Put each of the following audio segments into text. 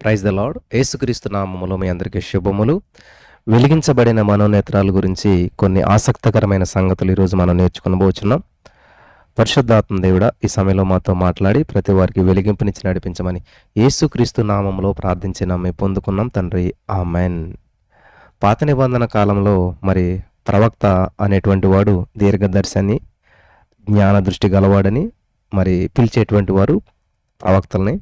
Praise the lord ఏసుక్రీస్తు నామములో మీ అందరికీ శుభములు. వెలిగించబడిన మనోనేత్రాల గురించి కొన్ని ఆసక్తికరమైన సంగతులు ఈరోజు మనం నేర్చుకునబోచున్నాం పరిశుద్ధాత్మ దేవుడ ఈ సమయంలో మాతో మాట్లాడి ప్రతి వారికి వెలిగింపునిచ్చి నడిపించమని ఏసుక్రీస్తు నామములో ప్రార్థించి నమ్మి పొందుకున్నాం తండ్రి. ఆమెన్. పాత నిబంధన కాలంలో మరి ప్రవక్త అనేటువంటి వాడు దీర్ఘదర్శని జ్ఞాన దృష్టి గలవాడని మరి పిలిచేటువంటి వారు ప్రవక్తల్ని.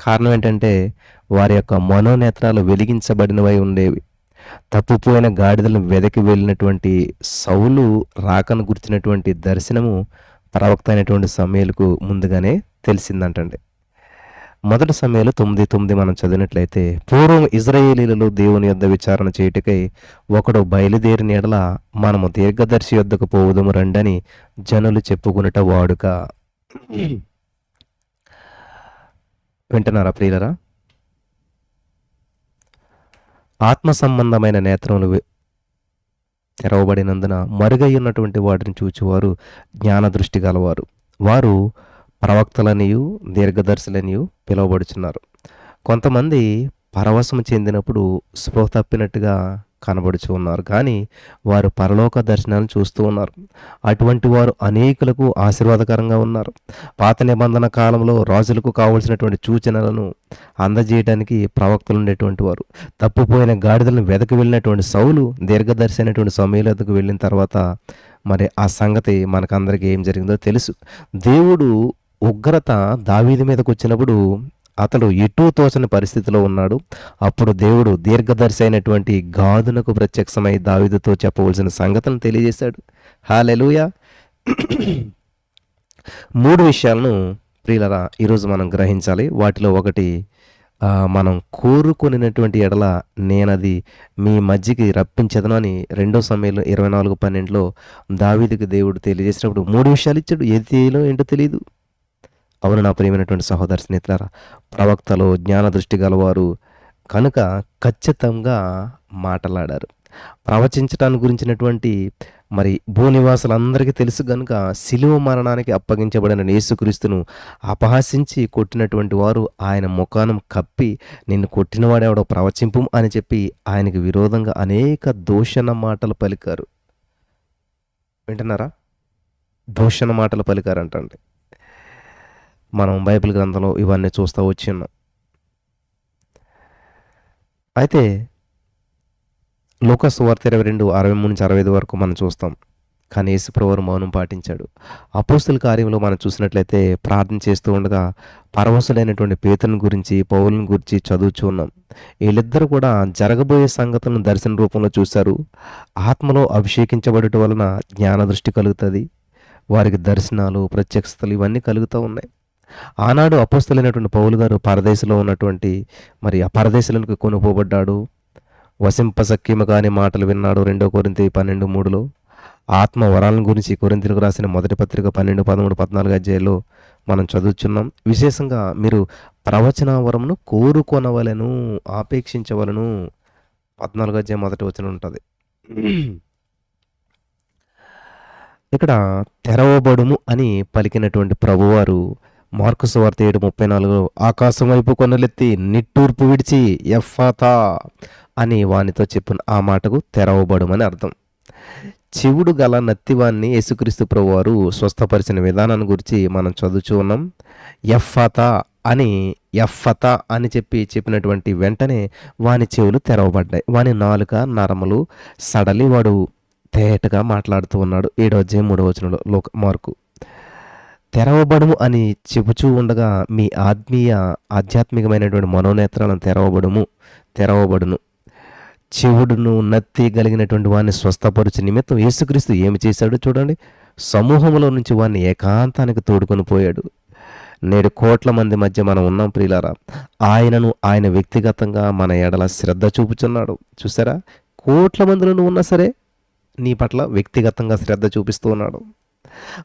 కారణం ఏంటంటే వారి యొక్క మనోనేత్రాలు వెలిగించబడినవై ఉండేవి. తప్పిపోయిన గాడిదలను వెదకి వెళ్ళినటువంటి సౌలు రాకను గుర్చినటువంటి దర్శనము ప్రవక్త అయినటువంటి సమయాలకు ముందుగానే తెలిసిందంటండి. మొదటి సమయంలో తొమ్మిది తొమ్మిది మనం చదివినట్లయితే పూర్వం ఇజ్రాయేలీలలో దేవుని యొద్ద విచారణ చేయుటకై ఒకడు బయలుదేరిన ఎడల మనము దీర్ఘదర్శి యొద్దకు పోవుదము రండని జనులు చెప్పుకున్నట వాడుక. వింటున్నారా ప్రియులరా? ఆత్మ సంబంధమైన నేత్రములు తెరవబడినందున మరుగై ఉన్నటువంటి వాటిని చూచేవారు జ్ఞాన దృష్టి గలవారు. వారు ప్రవక్తలనియు దీర్ఘదర్శులనియు పిలువబడుచున్నారు. కొంతమంది పరవశం చెందినప్పుడు స్పృహ తప్పినట్టుగా కనబడుచు ఉన్నారు. కానీ వారు పరలోక దర్శనాలను చూస్తూ ఉన్నారు. అటువంటి వారు అనేకులకు ఆశీర్వాదకరంగా ఉన్నారు. పాత నిబంధన కాలంలో రాజులకు కావలసినటువంటి సూచనలను అందజేయడానికి ప్రవక్తలు ఉండేటువంటి వారు. తప్పిపోయిన గాడిదలను వెదకి వెళ్ళినటువంటి సౌలు దీర్ఘదర్శి అయినటువంటి వెళ్ళిన తర్వాత మరి ఆ సంగతి మనకందరికీ ఏం జరిగిందో తెలుసు. దేవుడు ఉగ్రత దావీది మీదకు వచ్చినప్పుడు అతడు ఎటూ తోచని పరిస్థితిలో ఉన్నాడు. అప్పుడు దేవుడు దీర్ఘదర్శి అయినటువంటి గాదునకు ప్రత్యక్షమై దావిదుతో చెప్పవలసిన సంగతిని తెలియజేశాడు. హాలెలుయా మూడు విషయాలను ప్రియులరా ఈరోజు మనం గ్రహించాలి. వాటిలో ఒకటి మనం కోరుకొనినటువంటి ఎడల నేనది మీ మధ్యకి రప్పించదను అని రెండో సమయంలో ఇరవై నాలుగు పన్నెండులో దావీదుకి దేవుడు తెలియజేసినప్పుడు మూడు విషయాలు ఇచ్చాడు. ఏది తెలియలో ఏంటో తెలియదు అవును నా ప్రియమైనటువంటి సహోదర స్నేహితులారా ప్రవక్తలు జ్ఞాన దృష్టి గలవారు కనుక ఖచ్చితంగా మాటలాడారు. ప్రవచించటాన్ని గురించినటువంటి మరి భూనివాసులందరికీ తెలుసు కనుక శిలువ మరణానికి అప్పగించబడిన యేసుక్రీస్తును అపహాసించి కొట్టినటువంటి వారు ఆయన ముఖానం కప్పి నిన్ను కొట్టినవాడెవడో ప్రవచింపు అని చెప్పి ఆయనకి విరోధంగా అనేక దూషణ మాటలు పలికారు. వింటున్నారా? దూషణ మాటలు పలికారంటండి. మనం బైబిల్ గ్రంథంలో ఇవన్నీ చూస్తూ వచ్చి ఉన్నాం అయితే లోకస్ వార్త ఇరవై రెండు అరవై మూడు నుంచి అరవై ఐదు వరకు మనం చూస్తాం. కానీ యేసుప్రవరు మౌనం పాటించాడు. అపోస్తుల కార్యంలో మనం చూసినట్లయితే ప్రార్థన చేస్తూ ఉండగా పరవశులైనటువంటి పేతను గురించి పౌలను గురించి చదువుచూ ఉన్నాం. వీళ్ళిద్దరూ కూడా జరగబోయే సంగతులను దర్శన రూపంలో చూశారు. ఆత్మలో అభిషేకించబడటం వలన జ్ఞాన దృష్టి కలుగుతుంది. వారికి దర్శనాలు ప్రత్యక్షతలు ఇవన్నీ కలుగుతూ ఉన్నాయి. ఆనాడు అపోస్తులైనటువంటి పౌలు గారు పరదేశంలో ఉన్నటువంటి మరి ఆ పరదేశులకు కొనుపోబడ్డాడు. వసింపసక్యమ కాని మాటలు విన్నాడు రెండో కొరింతి పన్నెండు మూడులో. ఆత్మ వరాలను గురించి కొరింతలకు రాసిన మొదటి పత్రిక పన్నెండు పదమూడు పద్నాలుగు అధ్యాయంలో మనం చదువుచున్నాం. విశేషంగా మీరు ప్రవచన వరమును కోరుకొనవలను ఆపేక్షించవలను. పద్నాలుగు అధ్యాయం మొదటి వచనం ఉంటుంది. ఇక్కడ తెరవబడుము అని పలికినటువంటి ప్రభువారు మార్కు సువార్త ఏడు ముప్పై నాలుగు. ఆకాశం వైపు కొనలెత్తి నిట్టూర్పు విడిచి ఎఫాతా అని వానితో చెప్పిన ఆ మాటకు తెరవబడమని అర్థం. చెవుడు గల నత్తివాన్ని యేసుక్రీస్తు ప్రభువారు స్వస్థపరిచిన విధానాన్ని గురించి మనం చదువుచూ ఉన్నాం. ఎఫ్ఫతా అని ఎఫ్ఫత అని చెప్పి చెప్పినటువంటి వెంటనే వాని చెవులు తెరవబడ్డాయి. వాని నాలుక నరములు సడలి వాడు తేటగా మాట్లాడుతూ ఉన్నాడు. ఏడో అధ్యాయం మూడో వచనంలో లోక మార్కు. తెరవబడము అని చెబుచూ ఉండగా మీ ఆత్మీయ ఆధ్యాత్మికమైనటువంటి మనోనేత్రాలను తెరవబడుము తెరవబడును. చెవుడును నత్తి కలిగినటువంటి వాడిని స్వస్థపరుచు నిమిత్తం యేసుక్రీస్తు ఏమి చేశాడో చూడండి. సమూహంలో నుంచి వాడిని ఏకాంతానికి తోడుకొని పోయాడు. నేడు కోట్ల మంది మధ్య మనం ఉన్నాం ప్రియులారా. ఆయనను ఆయన వ్యక్తిగతంగా మన ఎడల శ్రద్ధ చూపుచున్నాడు. చూసారా? కోట్ల మందిలో నువ్వు ఉన్నా సరే నీ పట్ల వ్యక్తిగతంగా శ్రద్ధ చూపిస్తూ ఉన్నాడు.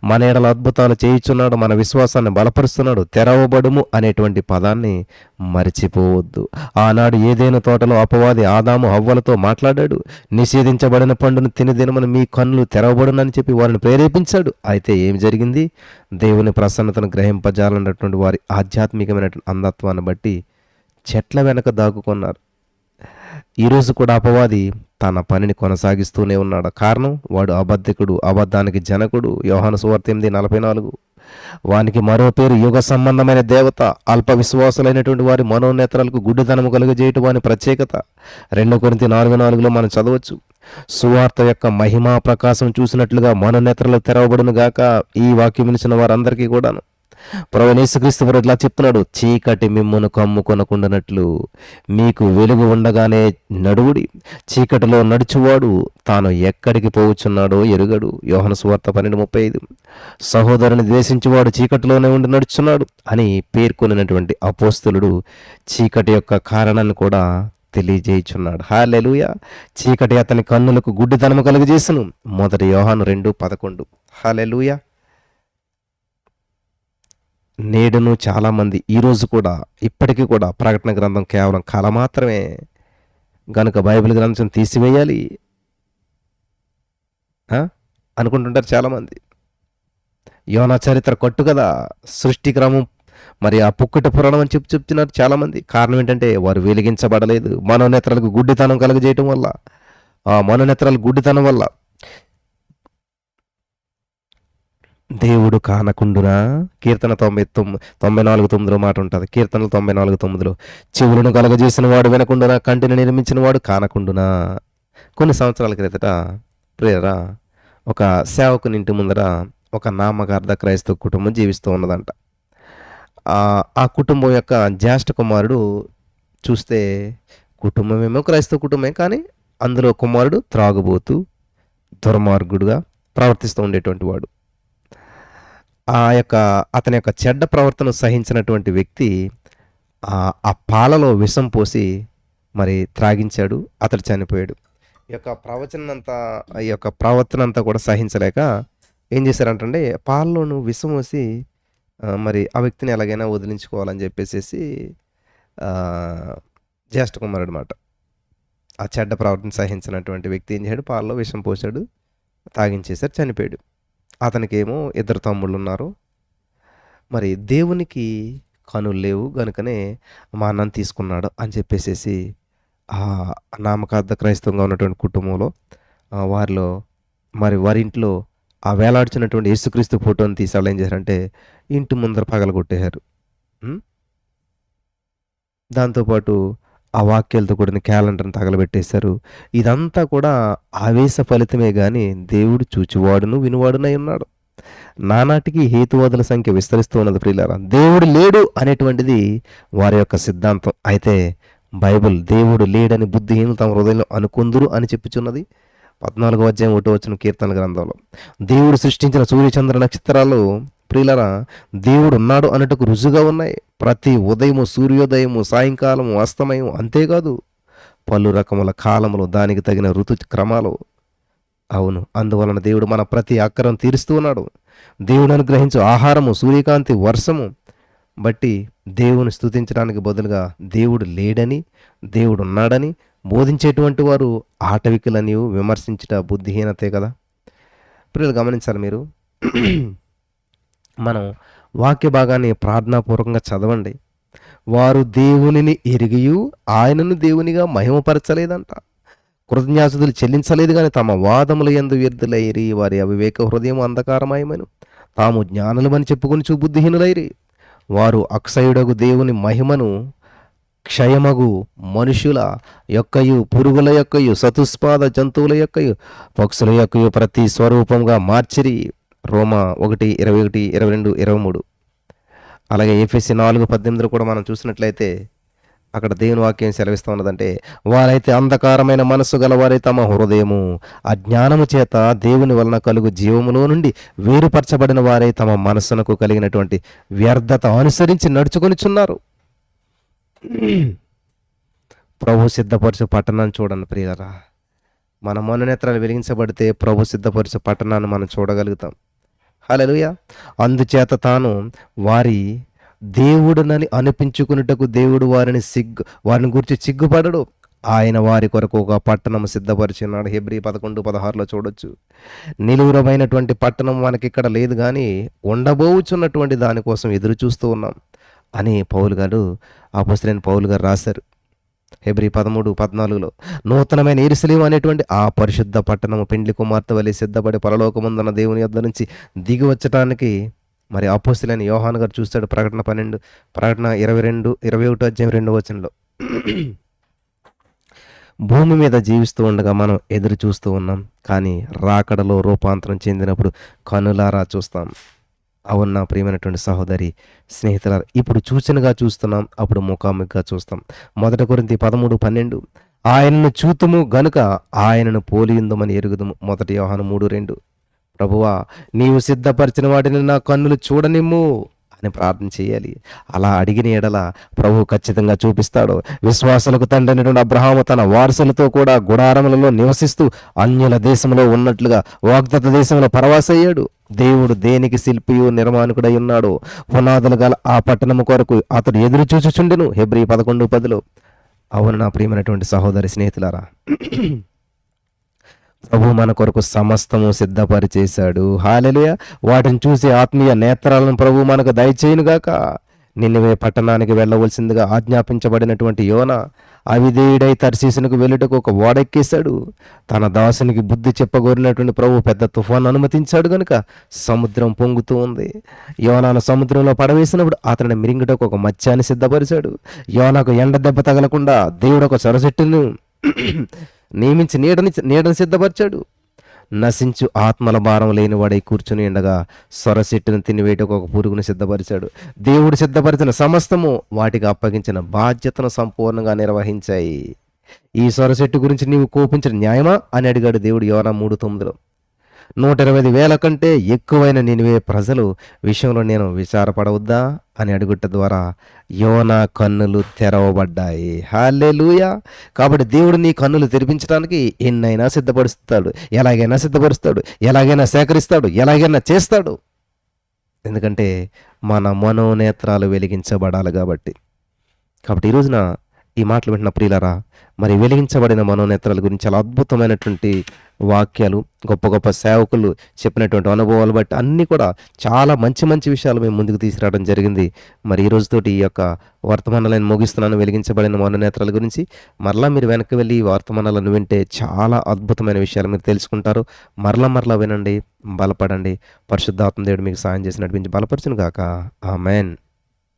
మన ఎడల అద్భుతాలు చేయుచున్నాడు మన విశ్వాసాన్ని బలపరుస్తున్నాడు తెరవబడుము అనేటువంటి పదాన్ని మరిచిపోవద్దు. ఆనాడు ఏదైనా తోటలో అపవాది ఆదాము అవ్వలతో మాట్లాడాడు నిషేధించబడిన పండును తిని దినమని మీ కన్నులు తెరవబడునని చెప్పి వారిని ప్రేరేపించాడు. అయితే ఏం జరిగింది? దేవుని ప్రసన్నతను గ్రహింపజాలన్నటువంటి వారి ఆధ్యాత్మికమైనటువంటి అంధత్వాన్ని బట్టి చెట్ల వెనక దాక్కున్నారు ఈరోజు కూడా అపవాది తన పనిని కొనసాగిస్తూనే ఉన్నాడు. కారణం వాడు అబద్ధికుడు అబద్ధానికి జనకుడు. యోహాను సువార్త ఎనిమిది నలభై నాలుగు. వానికి మరో పేరు యుగ సంబంధమైన దేవత అల్ప విశ్వాసులైనటువంటి వారి మనోనేత్రాలకు గుడ్డితనము కలుగజేయటం వాని ప్రత్యేకత. రెండు కొరింత నాలుగు నాలుగులో మనం చదవచ్చు. సువార్త యొక్క మహిమా ప్రకాశం చూసినట్లుగా మనోనేత్రలు తెరవబడును గాక ఈ వాక్యం వినిచిన వారందరికీ కూడాను. ప్రవణేశక్రీస్తు వారు ఇట్లా చెప్తున్నాడు చీకటి మిమ్మును కమ్ముకొనకుండానట్లు మీకు వెలుగు ఉండగానే నడువుడి. చీకటిలో నడుచువాడు తాను ఎక్కడికి పోవుచున్నాడో ఎరుగడు. యోహన సువార్త పన్నెండు ముప్పై ఐదు. సహోదరుని ద్వేషించేవాడు చీకటిలోనే ఉండి నడుచున్నాడు అని పేర్కొనినటువంటి అపోస్తులుడు చీకటి యొక్క కారణాన్ని కూడా తెలియజేయుచున్నాడు. హాలెలుయ చీకటి అతని కన్నులకు గుడ్డితనము కలుగజేసును. మొదటి యోహాను రెండు పదకొండు. హాలెలుయ నేడును చాలామంది ఈరోజు కూడా ఇప్పటికీ కూడా ప్రకటన గ్రంథం కేవలం కళ మాత్రమే. గనుక బైబిల్ గ్రంథం తీసివేయాలి. అనుకుంటుంటారు చాలామంది. యోనా చరిత్ర కొట్టు కదా సృష్టి క్రమం మరి ఆ పుక్కట పురాణం అని చెప్పి చెప్తున్నారు చాలామంది. కారణం ఏంటంటే వారు వెలిగించబడలేదు. మనోనేత్రాలకు గుడ్డితనం కలుగజేయటం వల్ల. ఆ మనోనేత్రాలు గుడ్డితనం వల్ల దేవుడు కానకుండునా? కీర్తన తొంభై తొమ్మిది తొంభై నాలుగు తొమ్మిదిలో మాట ఉంటుంది. కీర్తనలు తొంభై నాలుగు తొమ్మిదిలో. చెవులను కలగజేసిన వాడు వినకుండునా? కంటిని నిర్మించిన వాడు కానకుండునా? కొన్ని సంవత్సరాల క్రితట ప్రియరా ఒక సేవకుని ఇంటి ముందర ఒక నామకార్థ క్రైస్తవ కుటుంబం జీవిస్తూ ఉన్నదంట. ఆ- ఆ కుటుంబం యొక్క జ్యేష్ఠ కుమారుడు చూస్తే కుటుంబమేమో క్రైస్తవ కుటుంబమే కానీ అందులో కుమారుడు త్రాగుబోతూ దుర్మార్గుడుగా ప్రవర్తిస్తూ ఉండేటువంటి వాడు. ఆ యొక్క అతని యొక్క చెడ్డ ప్రవర్తన సహించినటువంటి వ్యక్తి ఆ పాలలో విషం పోసి మరి త్రాగించాడు అతడు చనిపోయాడు. ఈ యొక్క ప్రవచనం అంతా ఈ యొక్క ప్రవర్తన అంతా కూడా సహించలేక ఏం చేశారంటే పాలలోను విషం పోసి మరి ఆ వ్యక్తిని ఎలాగైనా వదిలించుకోవాలని చెప్పేసి జ్యేష్ఠ కుమారుడు అనమాట ఆ చెడ్డ ప్రవర్తన సహించినటువంటి వ్యక్తి ఏం చేశాడు? పాలలో విషం పోసాడు తాగించేశారు చనిపోయాడు. అతనికేమో ఇద్దరు తమ్ముళ్ళు ఉన్నారు మరి దేవునికి కనులు లేవు కనుకనే మా అన్నను తీసుకున్నాడు అని చెప్పేసేసి నామకార్థ క్రైస్తవంగా ఉన్నటువంటి కుటుంబంలో వారిలో మరి వారి ఇంట్లో ఆ వేలాడుచున్నటువంటి యేసుక్రీస్తు ఫోటోని తీసి వాళ్ళు ఏం చేశారంటే ఇంటి ముందర పగలగొట్టేశారు. దాంతోపాటు ఆ వాక్యాలతో కూడిన క్యాలెండర్ని తగలబెట్టేశారు. ఇదంతా కూడా ఆవేశ ఫలితమే కానీ దేవుడు చూచివాడును వినువాడునై ఉన్నాడు. నానాటికి హేతువాదుల సంఖ్య విస్తరిస్తూ ఉన్నది ప్రియులారా దేవుడు లేడు అనేటువంటిది వారి యొక్క సిద్ధాంతం. అయితే బైబిల్ దేవుడు లేడని బుద్ధిహీనులు తమ హృదయంలో అనుకుందురు అని చెప్పుచున్నది పద్నాలుగో అధ్యాయం ఒకటో వచ్చిన కీర్తన గ్రంథంలో. దేవుడు సృష్టించిన సూర్యచంద్ర నక్షత్రాలు ప్రియులరా దేవుడు ఉన్నాడు అన్నట్టుకు రుజుగా ఉన్నాయి. ప్రతి ఉదయము సూర్యోదయము సాయంకాలము అస్తమయం అంతేకాదు. పలు రకముల కాలములు దానికి తగిన ఋతు క్రమాలు. అవును అందువలన దేవుడు మన ప్రతి అక్కరం తీరుస్తూ ఉన్నాడు. దేవుడు అనుగ్రహించు ఆహారము సూర్యకాంతి వర్షము. బట్టి దేవుని స్తుతించడానికి బదులుగా దేవుడు లేడని దేవుడు ఉన్నాడని బోధించేటువంటి వారు ఆటవికులని విమర్శించుట బుద్ధిహీనతే కదా. ప్రియులు గమనించాలి మీరు. మనం వాక్య భాగాన్ని ప్రార్థనాపూర్వకంగా చదవండి. వారు దేవునిని ఎరిగియు ఆయనను దేవునిగా మహిమపరచలేదంట. కృతజ్ఞాసులు చెల్లించలేదు కానీ తమ వాదములు ఎందు వ్యర్థులైరి. వారి అవివేక హృదయం అంధకారమయమను తాము జ్ఞానులమని చెప్పుకొని చూబుద్ధిహీనులైరి. వారు అక్షయుడగు దేవుని మహిమను క్షయమగు మనుషుల యొక్కయు పురుగుల యొక్కయు సతుస్పాద జంతువుల యొక్కయు పక్షుల యొక్కయు ప్రతి స్వరూపంగా మార్చిరి. రోమా ఒకటి ఇరవై ఒకటి ఇరవై రెండు ఇరవై మూడు. అలాగే ఏఫీసీ నాలుగు పద్దెనిమిదిలో కూడా మనం చూసినట్లయితే అక్కడ దేవుని వాక్యం సెలవిస్తూ ఉన్నదంటే వారైతే అంధకారమైన మనస్సు గలవారై తమ హృదయము. అజ్ఞానము చేత దేవుని వలన కలుగు జీవములో నుండి వేరుపరచబడిన వారై తమ మనస్సునకు కలిగినటువంటి వ్యర్థత అనుసరించి నడుచుకొనిచున్నారు. ప్రభు సిద్ధపరచు పట్టణాన్ని చూడండి ప్రియరా మన మనోనేత్రాలు వెలిగించబడితే ప్రభు సిద్ధపరచు పట్టణాన్ని మనం చూడగలుగుతాం. హలలుయ అందుచేత తాను వారి దేవుడునని అనిపించుకున్నటకు దేవుడు వారిని సిగ్గు వారిని గురించి సిగ్గుపడడు. ఆయన వారి కొరకు ఒక పట్టణం సిద్ధపరిచినాడు. హెబ్రి పదకొండు పదహారులో చూడొచ్చు. నిలువురమైనటువంటి పట్టణం మనకి ఇక్కడ లేదు కానీ ఉండబోచున్నటువంటి దానికోసం ఎదురు చూస్తూ ఉన్నాం అని పౌలు గారు అపోస్తులైన పౌలు గారు రాశారు. హెబ్రి పదమూడు పద్నాలుగులో నూతనమైన ఇరుసలేం అనేటువంటి ఆ పరిశుద్ధ పట్టణము పెండ్లి కుమార్తె వలె సిద్ధపడి పరలోకముందన్న దేవుని యొద్ద నుంచి దిగి వచ్చటానికి మరి అపోస్తులైన యోహాన్ గారు చూస్తాడు ప్రకటన పన్నెండు ప్రకటన ఇరవై రెండు ఇరవై ఒకటో అధ్యాయం రెండో వచనంలో. భూమి మీద జీవిస్తూ ఉండగా మనం ఎదురు చూస్తూ ఉన్నాం కానీ రాకడలో రూపాంతరం చెందినప్పుడు కనులారా చూస్తాం. అవును నా ప్రియమైనటువంటి సహోదరి స్నేహితుల ఇప్పుడు చూచనగా చూస్తున్నాం అప్పుడు ముఖాముఖిగా చూస్తాం. మొదట కొరింతి పదమూడు పన్నెండు. ఆయనను చూతుము గనుక ఆయనను పోలియుందమని ఎరుగుదుము. మొదటి యోహాను మూడు రెండు. ప్రభువా నీవు సిద్ధపరిచిన వాటిని నా కన్నులు చూడనిమ్ము. అని ప్రార్థన చేయాలి. అలా అడిగిన ఎడల ప్రభు ఖచ్చితంగా చూపిస్తాడు. విశ్వాసులకు తండ్రి అయినటువంటి అబ్రహాము తన వారసులతో కూడా గుడారములలో నివసిస్తూ అన్యుల దేశంలో ఉన్నట్లుగా వాగ్దత్త దేశంలో పరవాసయ్యాడు దేవుడు దేనికి శిల్పియు నిర్మాణకుడై ఉన్నాడు? పునాదులు గల ఆ పట్టణము కొరకు అతడు ఎదురు చూచుచుండెను. హెబ్రి పదకొండు పదిలో. అవును నా ప్రియమైనటువంటి సహోదరి స్నేహితులారా ప్రభు మన కొరకు సమస్తము సిద్ధపరిచేశాడు. హాలెలుయ. వాటిని చూసి ఆత్మీయ నేత్రాలను ప్రభు మనకు దయచేయునుగాక నిన్నవే పట్టణానికి వెళ్ళవలసిందిగా ఆజ్ఞాపించబడినటువంటి యోన అవిధేయుడై తర్శీసునికి వెళ్ళుటకు ఒక ఓడెక్కేశాడు. తన దాసునికి బుద్ధి చెప్పగోరినటువంటి ప్రభు పెద్ద తుఫాన్ అనుమతించాడు గనుక సముద్రం పొంగుతూ ఉంది. యోనాను సముద్రంలో పడవేసినప్పుడు అతని మిరింగుటకు ఒక మత్స్యాన్ని సిద్ధపరిచాడు. యోనాకు ఎండ దెబ్బ తగలకుండా దేవుడు ఒక సొరసెట్టును నియమించి నీడని నీడని సిద్ధపరిచాడు. నశించు ఆత్మల భారం లేని వాడై కూర్చుని ఉండగా సొరసెట్టును తినివేయటకు ఒక పురుగును సిద్ధపరిచాడు. దేవుడు సిద్ధపరిచిన సమస్తము వాటికి అప్పగించిన బాధ్యతను సంపూర్ణంగా నిర్వహించాయి. ఈ సొరసెట్టు గురించి నీవు కోపించిన న్యాయమా? అని అడిగాడు దేవుడు యోనా మూడు తొమ్మిదిలో. నూట ఇరవై వేల కంటే ఎక్కువైన నినివే ప్రజలు విషయంలో నేను విచారపడవద్దా అని అడుగుట ద్వారా యోనా కన్నులు తెరవబడ్డాయి. హాలే లూయా కాబట్టి దేవుడు నీ కన్నులు తెరిపించడానికి ఎన్నైనా సిద్ధపరుస్తాడు. ఎలాగైనా సిద్ధపరుస్తాడు. ఎలాగైనా సేకరిస్తాడు. ఎలాగైనా చేస్తాడు. ఎందుకంటే మన మనోనేత్రాలు వెలిగించబడాలి కాబట్టి. కాబట్టి ఈ రోజున ఈ మాటలు వింటున్న ప్రియులరా మరి వెలిగించబడిన మనోనేత్రాల గురించి చాలా అద్భుతమైనటువంటి వాక్యాలు గొప్ప గొప్ప సేవకులు చెప్పినటువంటి అనుభవాలు బట్టి అన్నీ కూడా చాలా మంచి మంచి విషయాలు మేము ముందుకు తీసుకురావడం జరిగింది. మరి ఈ రోజుతోటి ఈ యొక్క వర్తమానాలను ముగిస్తున్నాను వెలిగించబడిన మనోనేత్రాల గురించి. మరలా మీరు వెనక్కి వెళ్ళి ఈ వర్తమానాలను వింటే చాలా అద్భుతమైన విషయాలు మీరు తెలుసుకుంటారు. మరలా మరలా వినండి బలపడండి. పరిశుద్ధాత్మ దేవుడు మీకు సాయం చేసి నడిపించి బలపరచును గాక ఆ